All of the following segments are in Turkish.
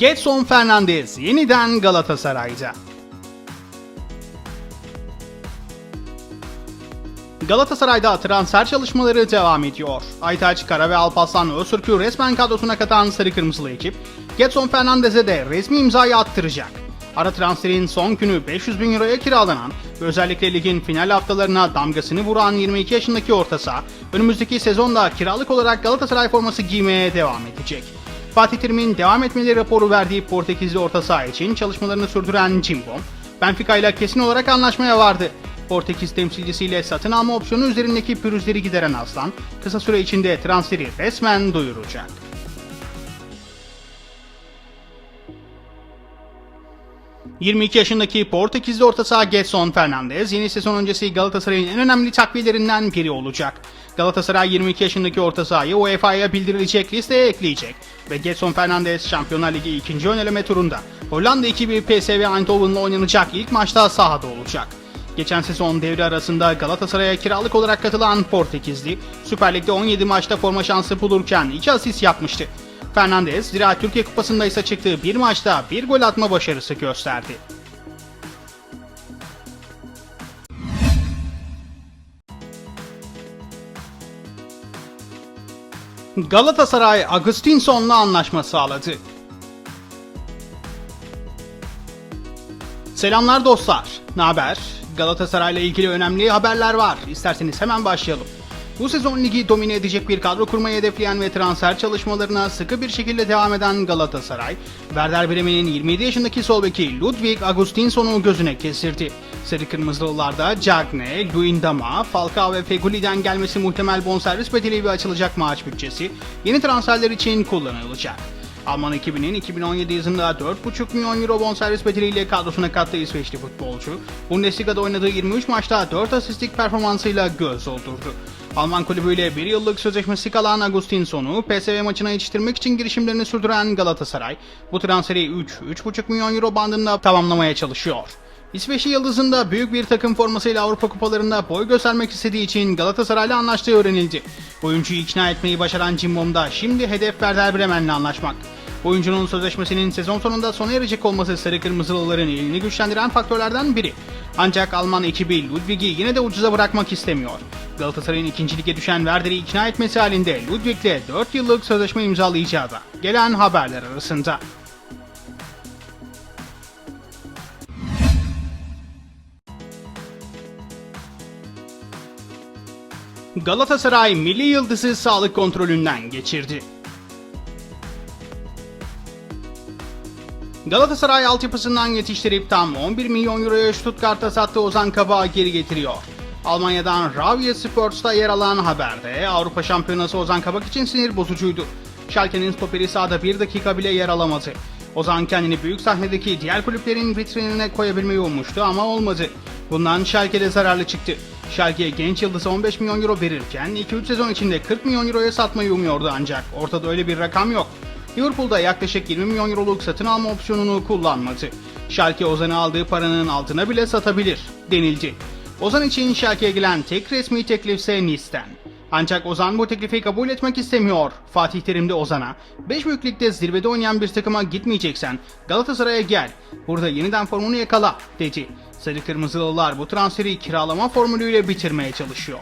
Getson Fernandez yeniden Galatasaray'da. Galatasaray'da transfer çalışmaları devam ediyor. Aytaç Kara ve Alparslan Öztürk'ü resmen kadrosuna katan sarı kırmızılı ekip, Getson Fernandez'e de resmi imzayı attıracak. Ara transferin son günü 500 bin euroya kiralanan ve özellikle ligin final haftalarına damgasını vuran 22 yaşındaki orta saha, önümüzdeki sezonda kiralık olarak Galatasaray forması giymeye devam edecek. Fatih Terim'in devam etmeleri raporu verdiği Portekizli orta saha için çalışmalarını sürdüren Cimbom, Benfica ile kesin olarak anlaşmaya vardı. Portekiz temsilcisiyle satın alma opsiyonu üzerindeki pürüzleri gideren Aslan, kısa süre içinde transferi resmen duyuracak. ...22 yaşındaki Portekizli orta saha Getson Fernandez... ...yeni sezon öncesi Galatasaray'ın en önemli takviyelerinden biri olacak. Galatasaray 22 yaşındaki orta sahayı UEFA'ya bildirilecek listeye ekleyecek. Ve Getson Fernandez Şampiyonlar Ligi ikinci öneleme turunda... ...Hollanda ekibi PSV Eindhoven'la oynanacak ilk maçta sahada olacak. Geçen sezon devre arasında Galatasaray'a kiralık olarak katılan Portekizli, Süper Lig'de 17 maçta forma şansı bulurken 2 asist yapmıştı. Fernandez, Zira Türkiye Kupası'nda ise çıktığı bir maçta bir gol atma başarısı gösterdi. Galatasaray Agustinson'la anlaşma sağladı. Selamlar dostlar. Ne haber? Galatasaray'la ilgili önemli haberler var. İsterseniz hemen başlayalım. Bu sezon ligi domine edecek bir kadro kurmayı hedefleyen ve transfer çalışmalarına sıkı bir şekilde devam eden Galatasaray, Werder Bremen'in 27 yaşındaki sol beki Ludwig Agustinson'u gözüne kestirdi. Sarı Kırmızılılarda Cagne, Luindama, Falcao ve Feguli'den gelmesi muhtemel bonservis bedeli ve açılacak maaş bütçesi yeni transferler için kullanılacak. Alman ekibinin 2017 yılında 4,5 milyon euro bonservis bedeliyle kadrosuna kattığı İsveçli futbolcu, Bundesliga'da oynadığı 23 maçta 4 asistlik performansıyla göz doldurdu. Alman kulübüyle bir yıllık sözleşmesi kalan Agustinson'u PSV maçına yetiştirmek için girişimlerini sürdüren Galatasaray, bu transferi 3-3,5 milyon euro bandında tamamlamaya çalışıyor. İsveçli Yıldız'ın da büyük bir takım formasıyla Avrupa kupalarında boy göstermek istediği için Galatasaray'la anlaştığı öğrenildi. Oyuncuyu ikna etmeyi başaran Cimbom da şimdi hedef Werder Bremen'le anlaşmak. Oyuncunun sözleşmesinin sezon sonunda sona erecek olması sarı kırmızılıların elini güçlendiren faktörlerden biri. Ancak Alman ekibi Ludwig'i yine de ucuza bırakmak istemiyor. Galatasaray'ın ikinci lige düşen Werder'i ikna etmesi halinde Ludwig'le 4 yıllık sözleşme imzalayacağı da gelen haberler arasında. Galatasaray milli yıldızı sağlık kontrolünden geçirdi. Galatasaray altyapısından yetiştirip tam 11 milyon euroya Stuttgart'a sattığı Ozan Kabak'ı geri getiriyor. Almanya'dan Ravia Sports'ta yer alan haberde Avrupa Şampiyonası Ozan Kabak için sinir bozucuydu. Schalke'nin stoperi sahada bir dakika bile yer alamadı. Ozan kendini büyük sahnedeki diğer kulüplerin vitrinine koyabilmeyi ummuştu ama olmadı. Bundan Schalke'de zararlı çıktı. Schalke genç yıldızı 15 milyon euro verirken 2-3 sezon içinde 40 milyon euroya satmayı umuyordu ancak ortada öyle bir rakam yok. Liverpool'da yaklaşık 20 milyon euroluk satın alma opsiyonunu kullanmadı. Schalke Ozan'ı aldığı paranın altına bile satabilir denildi. Ozan için Schalke'ye gelen tek resmi teklif ise Nice'den. Ancak Ozan bu teklifi kabul etmek istemiyor. Fatih Terim de Ozan'a, 5 büyüklükte zirvede oynayan bir takıma gitmeyeceksen Galatasaray'a gel, burada yeniden formunu yakala dedi. Sarı Kırmızılılar bu transferi kiralama formülüyle bitirmeye çalışıyor.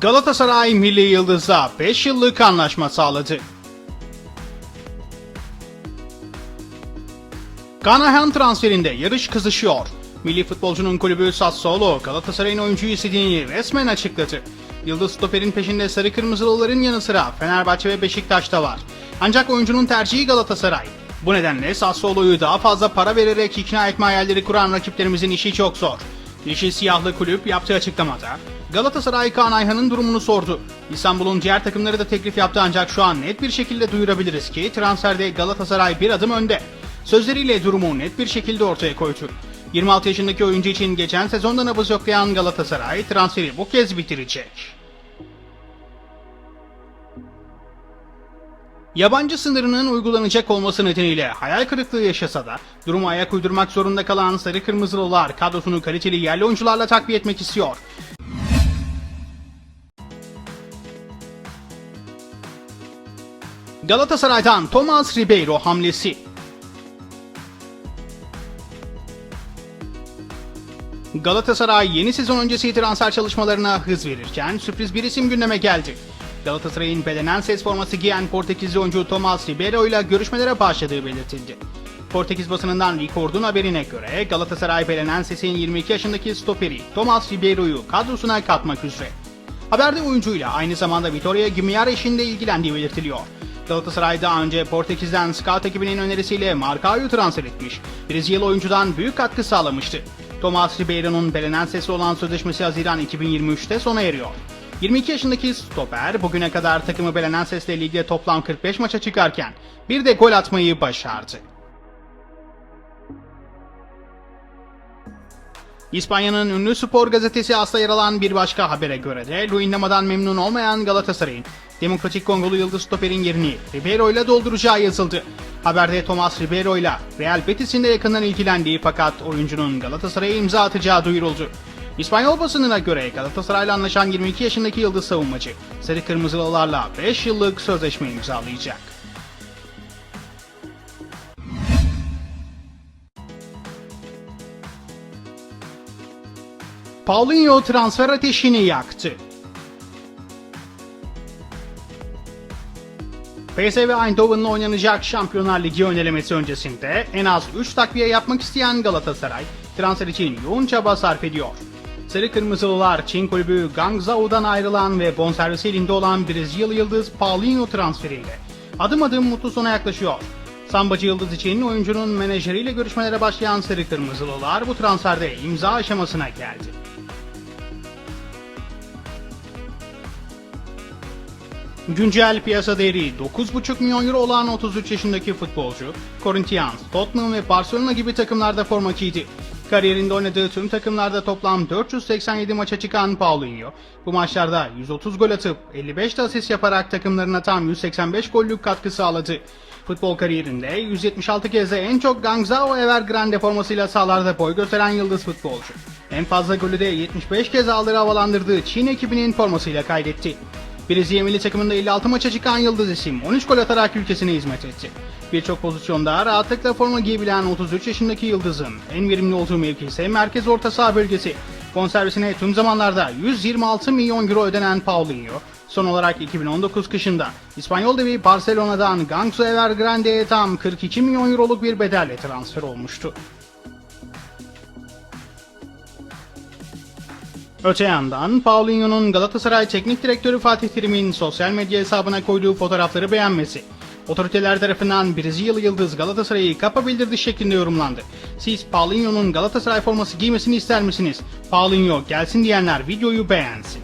Galatasaray Milli Yıldız'a 5 yıllık anlaşma sağladı. Ganahan transferinde yarış kızışıyor. Milli futbolcunun kulübü Sassuolo Galatasaray'ın oyuncuyu istediğini resmen açıkladı. Yıldız stoperin peşinde sarı kırmızılıların yanı sıra Fenerbahçe ve Beşiktaş da var. Ancak oyuncunun tercihi Galatasaray. Bu nedenle Sassuolo'yu daha fazla para vererek ikna etme hayalleri kuran rakiplerimizin işi çok zor. Yeşil siyahlı kulüp yaptığı açıklamada Galatasaray Kaan Ayhan'ın durumunu sordu. İstanbul'un diğer takımları da teklif yaptı ancak şu an net bir şekilde duyurabiliriz ki transferde Galatasaray bir adım önde. Sözleriyle durumu net bir şekilde ortaya koydu. 26 yaşındaki oyuncu için geçen sezonda nabız yoklayan Galatasaray transferi bu kez bitirecek. Yabancı sınırının uygulanacak olması nedeniyle hayal kırıklığı yaşasa da duruma ayak uydurmak zorunda kalan Sarı Kırmızılılar kadrosunu kaliteli yerli oyuncularla takviye etmek istiyor. Galatasaray'dan Thomas Ribeiro hamlesi. Galatasaray yeni sezon öncesi transfer çalışmalarına hız verirken sürpriz bir isim gündeme geldi. Galatasaray'ın belenen ses forması giyen Portekizli oyuncu Thomas Ribeiro ile görüşmelere başladığı belirtildi. Portekiz basınından Record'un haberine göre Galatasaray belenen sesin 22 yaşındaki stoperi Thomas Ribeiro'yu kadrosuna katmak üzere. Haberde oyuncuyla aynı zamanda Vitória Guimarães ile ilgilendiği belirtiliyor. Galatasaray daha önce Portekiz'den scout ekibinin önerisiyle Marcao'yu transfer etmiş. Brezilyalı oyuncudan büyük katkı sağlamıştı. Thomas Ribeiro'nun belenen sesi olan sözleşmesi Haziran 2023'te sona eriyor. 22 yaşındaki stoper bugüne kadar takımı belenen sesle ligde toplam 45 maça çıkarken bir de gol atmayı başardı. İspanya'nın ünlü spor gazetesi As'ta yer alan bir başka habere göre de Luyendama'dan memnun olmayan Galatasaray'ın Demokratik Kongolu yıldız stoperin yerini Ribeiro ile dolduracağı yazıldı. Haberde Thomas Ribeiro ile Real Betis'in de yakından ilgilendiği fakat oyuncunun Galatasaray'a imza atacağı duyuruldu. İspanyol basınına göre Galatasaray'la anlaşan 22 yaşındaki yıldız savunmacı Sarı Kırmızılılarla 5 yıllık sözleşme imzalayacak. Paulinho transfer ateşini yaktı. PSV Eindhoven'la oynanacak Şampiyonlar Ligi önelemesi öncesinde en az 3 takviye yapmak isteyen Galatasaray transfer için yoğun çaba sarf ediyor. Sarı Kırmızılılar Çin kulübü Guangzhou'dan ayrılan ve bonservisi elinde olan Brezilyalı yıldız Paulinho transferiyle adım adım mutlu sona yaklaşıyor. Sambacı Yıldız için oyuncunun menajeriyle görüşmelere başlayan Sarı Kırmızılılar bu transferde imza aşamasına geldi. Güncel piyasa değeri 9,5 milyon euro olan 33 yaşındaki futbolcu, Corinthians, Tottenham ve Barcelona gibi takımlarda forma giydi. Kariyerinde oynadığı tüm takımlarda toplam 487 maça çıkan Paulinho, bu maçlarda 130 gol atıp 55 de asist yaparak takımlarına tam 185 gollük katkı sağladı. Futbol kariyerinde 176 kez de en çok Guangzhou Evergrande formasıyla sahalarda boy gösteren yıldız futbolcu. En fazla golü de 75 kez aldığı havalandırdığı Çin ekibinin formasıyla kaydetti. Brezilya milli takımında 56 maça çıkan yıldız isim 13 gol atarak ülkesine hizmet etti. Birçok pozisyonda rahatlıkla forma giyebilen 33 yaşındaki yıldızın en verimli olduğu mevki ise merkez orta saha bölgesi. Bonservisine tüm zamanlarda 126 milyon euro ödenen Paulinho, son olarak 2019 kışında İspanyol devi Barcelona'dan Gangso Evergrande'ye tam 42 milyon euroluk bir bedelle transfer olmuştu. Öte yandan Paulinho'nun Galatasaray Teknik Direktörü Fatih Terim'in sosyal medya hesabına koyduğu fotoğrafları beğenmesi, otoriteler tarafından Brezilyalı yıldız Galatasaray'ı kapa bildirdi şeklinde yorumlandı. Siz Paulinho'nun Galatasaray forması giymesini ister misiniz? Paulinho gelsin diyenler videoyu beğensin.